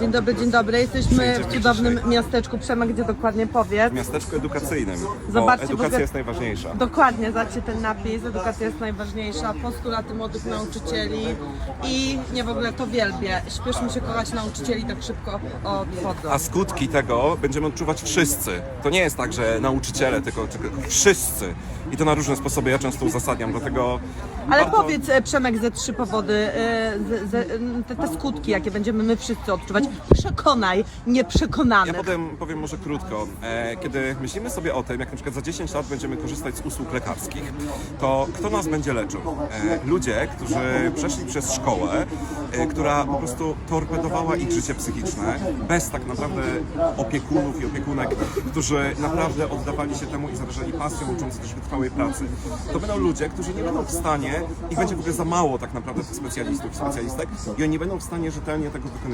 Dzień dobry, dzień dobry. Jesteśmy w cudownym miasteczku. Przemek, gdzie dokładnie powiedz. W miasteczku edukacyjnym. Zobaczcie, bo edukacja jest najważniejsza. Dokładnie, zobaczcie ten napis. Edukacja jest najważniejsza. Postulaty młodych nauczycieli. I nie w ogóle to wielbię. Śpieszmy się kochać nauczycieli, tak szybko odchodzą. A skutki tego będziemy odczuwać wszyscy. To nie jest tak, że nauczyciele, tylko, tylko wszyscy. I to na różne sposoby ja często uzasadniam, dlatego. Ale warto- powiedz, e, Przemek, ze trzy powody, e, z, z, m, te, te skutki, jakie będziemy my wszyscy odczuwać. Przekonaj Ja nieprzekonanych. potem powiem może krótko. E, kiedy myślimy sobie o tym, jak na przykład za 10 lat będziemy korzystać z usług lekarskich, to kto nas będzie leczył? E, ludzie, którzy przeszli przez szkołę, e, która po prostu torpedowała ich życie psychiczne, bez tak naprawdę opiekunów i opiekunek, którzy naprawdę oddawali się temu i zarażali pasją, ucząc też wytrwałej pracy. To będą ludzie, którzy nie będą w stanie, ich będzie w ogóle za mało tak naprawdę tych specjalistów specjalistek i oni nie będą w stanie rzetelnie tego wykonywać.